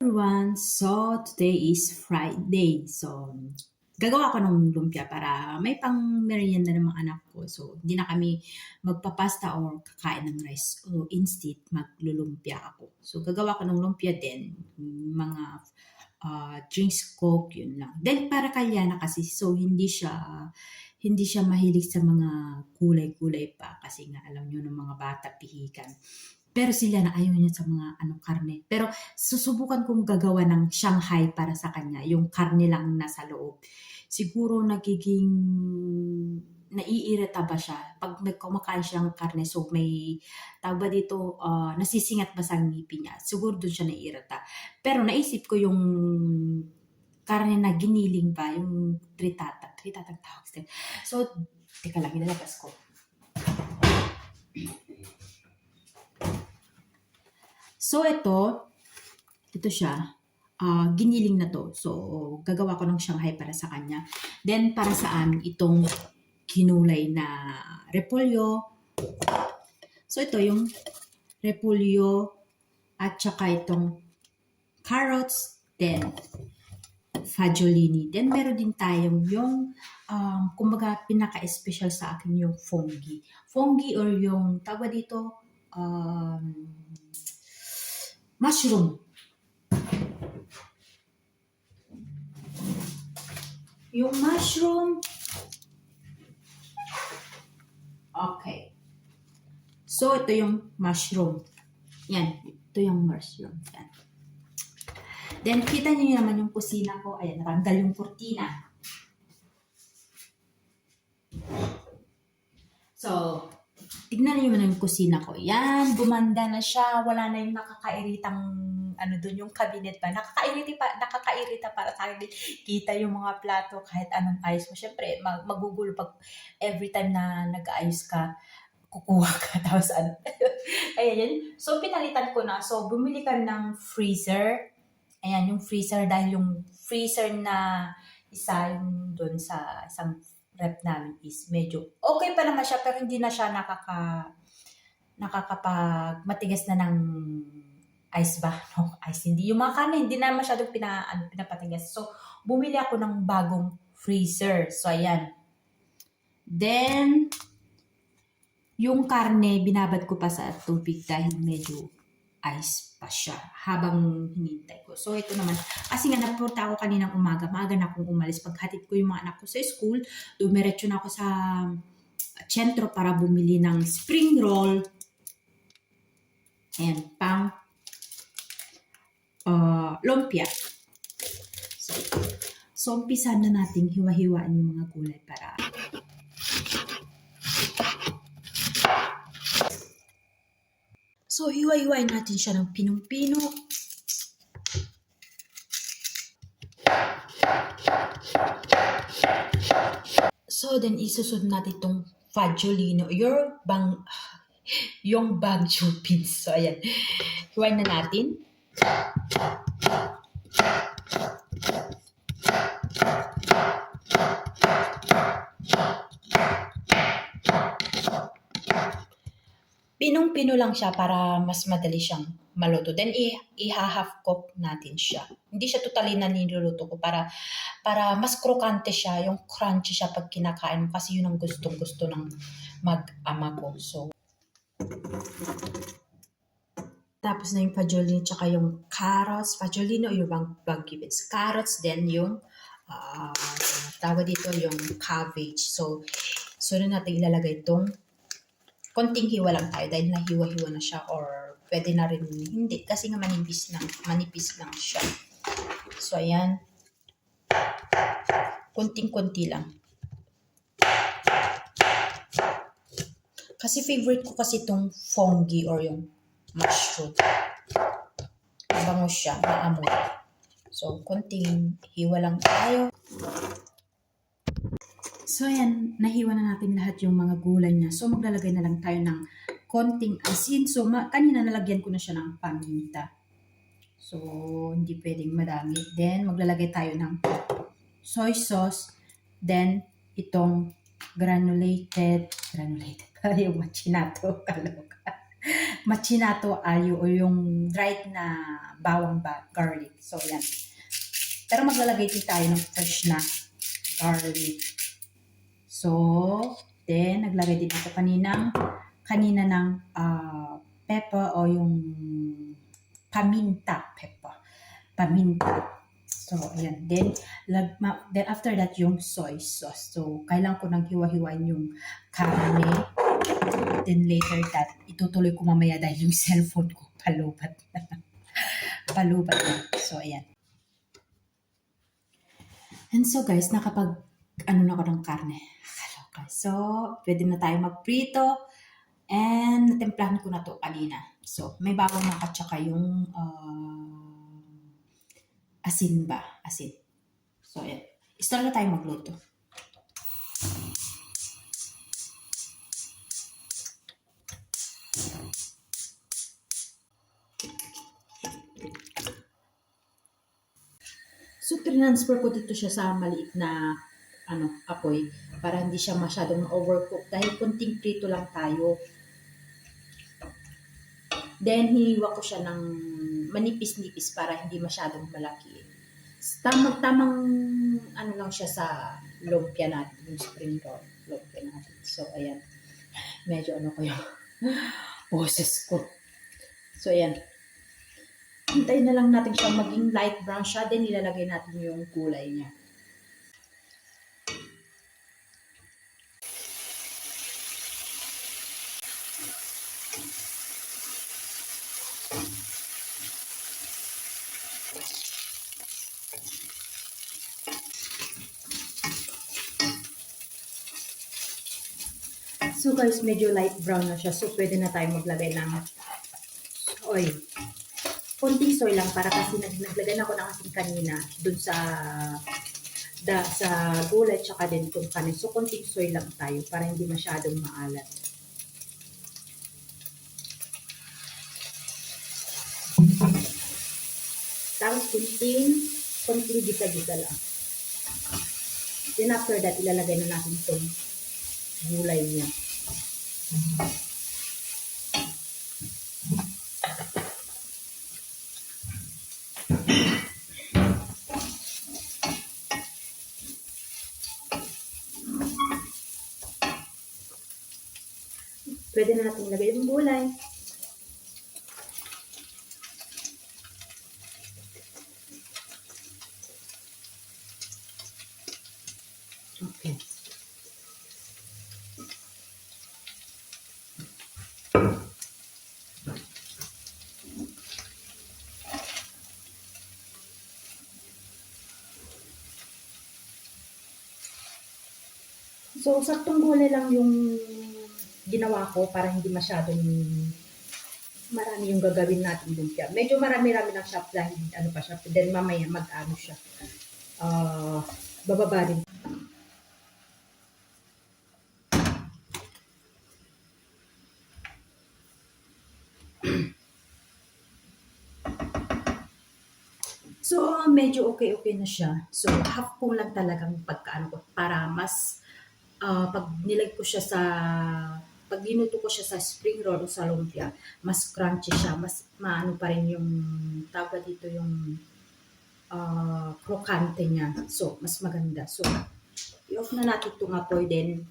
everyone, so today is Friday. So, gagawa ko ng lumpia para may pang merienda ng mga anak ko. So, hindi na kami magpapasta or kakain ng rice. So, instead, maglulumpia ako. So, gagawa ko ng lumpia din. Mga uh, drinks, coke, yun lang. Then, para kalyana kasi, so hindi siya hindi siya mahilig sa mga kulay-kulay pa kasi nga alam niyo ng mga bata pihikan. Pero sila na ayaw niya sa mga ano karne. Pero susubukan kong gagawa ng Shanghai para sa kanya, yung karne lang nasa loob. Siguro nagiging naiirita ba siya? Pag may kumakain siya karne so may tawag ba dito uh, nasisingat ba sa ngipin niya? Siguro doon siya naiirita. Pero naisip ko yung karne na giniling ba yung tritata tritata tawag so teka lang ilalabas ko So, ito, ito siya, uh, giniling na to. So, gagawa ko ng Shanghai para sa kanya. Then, para sa amin, itong kinulay na repolyo. So, ito yung repolyo at saka itong carrots, then fagiolini. Then, meron din tayong yung, um, kumbaga, pinaka-special sa akin yung fungi. Fungi or yung, tawag dito, um, mushroom. Yung mushroom. Okay. So, ito yung mushroom. Yan. Ito yung mushroom. Yan. Then, kita niyo naman yung kusina ko. Ayan, naranggal yung kurtina. So, tignan niyo yung kusina ko. Yan, gumanda na siya. Wala na yung nakakairitang ano doon yung cabinet pa. Nakakairita pa, nakakairita para sa akin. Kita yung mga plato kahit anong ayos mo. Siyempre, mag magugulo pag every time na nag-aayos ka, kukuha ka. Tapos ano. Ayan yun. So, pinalitan ko na. So, bumili ka ng freezer. Ayan, yung freezer dahil yung freezer na isa yung doon sa isang rep namin is medyo okay pa naman siya pero hindi na siya nakaka nakakapag matigas na ng ice ba? No, ice hindi. Yung mga kanin, hindi na masyadong pina, ano, pinapatigas. So, bumili ako ng bagong freezer. So, ayan. Then, yung karne, binabad ko pa sa tubig dahil medyo ice pa siya habang hinintay ko. So, ito naman. Kasi nga, napunta ako kaninang umaga. Maaga na akong umalis. Paghatid ko yung mga anak ko sa school, dumiretso na ako sa sentro para bumili ng spring roll. Ayan, pang uh, lumpia. So, so umpisa na natin hiwa-hiwaan yung mga gulay para So, hiwa-hiwain natin siya ng pinong-pino. So, then isusunod natin itong fagiolino. Your bang, yung bag chupins. So, ayan. Hiwain na natin. Pinong-pino lang siya para mas madali siyang maluto. Then, i-half cook natin siya. Hindi siya totally na niluluto ko para, para mas krokante siya, yung crunchy siya pag kinakain mo. Kasi yun ang gustong-gusto ng mag-ama ko. So, tapos na yung fagiolini tsaka yung carrots. Fagiolini o yung bang gibbets. Carrots, then yung uh, tawag dito yung cabbage. So, na natin ilalagay itong konting hiwa lang tayo dahil nahiwa-hiwa na siya or pwede na rin hindi kasi nga manipis lang, manipis lang siya. So, ayan. Konting-konti lang. Kasi favorite ko kasi itong fungi or yung mushroom. Mabango siya, maamoy. So, konting hiwa lang tayo. So, ayan, nahiwa na natin lahat yung mga gulay niya. So, maglalagay na lang tayo ng konting asin. So, ma- kanina nalagyan ko na siya ng paminta. So, hindi pwedeng madami. Then, maglalagay tayo ng soy sauce. Then, itong granulated, granulated, yung machinato, kaloka. Machinato ayo o yung dried na bawang ba, garlic. So, yan. Pero maglalagay din tayo ng fresh na garlic. So, then, naglagay din ako kaninang, kanina ng ah, pepper o yung paminta pepper. Paminta. So, ayan. Then, lag, ma, then after that, yung soy sauce. So, kailangan ko nang hiwa-hiwain yung karne. Then later that, itutuloy ko mamaya dahil yung cellphone ko palubat na. palubat na. So, ayan. And so guys, nakapag ano na ako ng karne. Kaloka. So, pwede na tayo magprito. And natemplahan ko na to kanina. So, may bawang na at saka yung ah, asin ba? Asin. So, ayan. Start na tayo magluto. So, transfer ko dito siya sa maliit na ano, apoy para hindi siya masyadong overcook dahil kunting prito lang tayo. Then, hiniwa ko siya ng manipis-nipis para hindi masyadong malaki. Tamang, tamang ano lang siya sa lumpia natin, yung spring roll lumpia natin. So, ayan. Medyo ano ko yung boses ko. So, ayan. Hintayin na lang natin siya maging light brown siya. Then, ilalagay natin yung gulay niya. So guys, medyo light brown na siya. So pwede na tayo maglagay ng soy. Konting soy lang para kasi nag naglagay na ako ng asin kanina dun sa da, sa gulay tsaka din kung kanin. So konting soy lang tayo para hindi masyadong maalat. Tapos kunting, konting gisa-gisa lang. Then after that, ilalagay na natin itong gulay niya. Pwede na natin ilagay yung gulay. Okay. So, saktong gulay lang yung ginawa ko para hindi masyadong marami yung gagawin natin lumpia. Medyo marami-rami lang siya dahil ano pa siya. Then mamaya mag-ano siya. Ah, bababa rin. So, medyo okay-okay na siya. So, half po lang talagang pagkaano ko para mas ah, pag nilagay ko siya sa pag ginuto ko siya sa spring roll o sa lumpia, mas crunchy siya, mas maano pa rin yung tawag dito yung ah, krokante niya. So, mas maganda. So, i-off na natin itong apoy then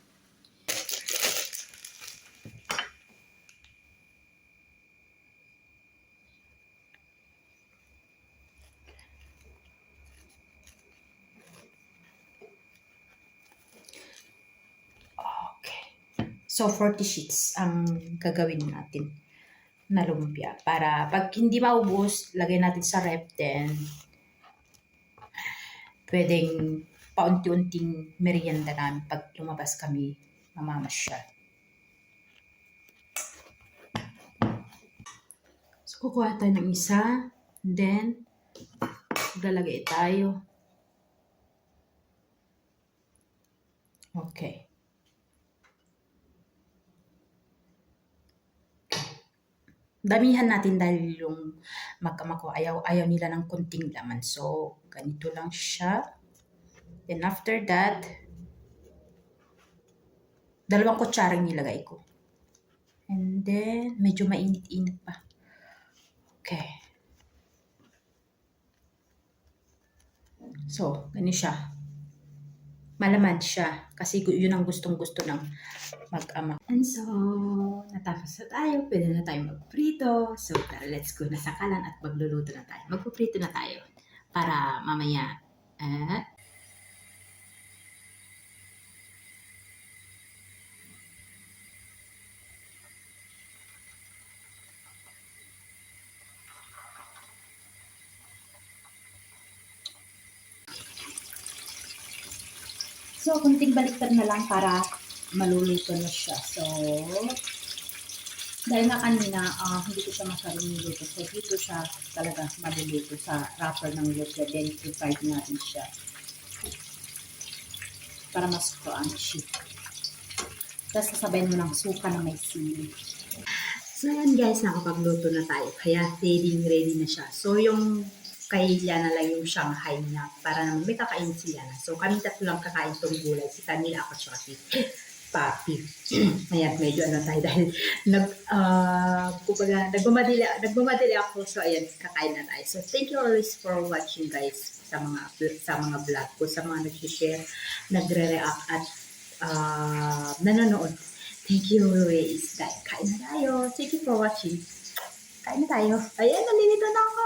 Okay. So, 40 sheets ang gagawin natin na lumpia. Para pag hindi maubos, lagay natin sa rep then pwedeng paunti-unting merienda namin pag lumabas kami mamamasyal. So, kukuha tayo ng isa. Then, maglalagay tayo. Okay. Damihan natin dahil yung magkamako ayaw, ayaw nila ng kunting laman. So, ganito lang siya. Then after that, dalawang kutsarang nilagay ko. And then, medyo mainit-init pa. Okay. So, ganun siya. Malaman siya. Kasi yun ang gustong-gusto ng mag-ama. And so, natapos na tayo. Pwede na tayo magprito. So, tara, let's go na sa kalan at magluluto na tayo. Magpuprito na tayo. Para mamaya, eh, So, kunting baliktad na lang para maluluto na siya. So, dahil nga kanina, ah, hindi ko siya masyadong niluto. So, dito siya talaga maluluto sa wrapper ng luto. Then, fried natin siya. Para mas crunchy. Tapos, sasabayin mo ng suka na may sili. So, yan guys, nakapagluto na tayo. Kaya, ready, ready na siya. So, yung kay Liana lang yung Shanghai niya para naman may kakain si Liana. So kami tatlo lang kakain tong gulay. Si Camila ako tsaka si Papi. Ayan, medyo ano tayo dahil nag, uh, kumbaga, nagmamadali, nagmamadali ako. So ayan, kakain na tayo. So thank you always for watching guys sa mga sa mga vlog ko, sa mga nag-share, nagre-react at uh, nanonood. Thank you always guys. Kain na tayo. Thank you for watching. Kain na tayo. Ayan, nalilito na ako.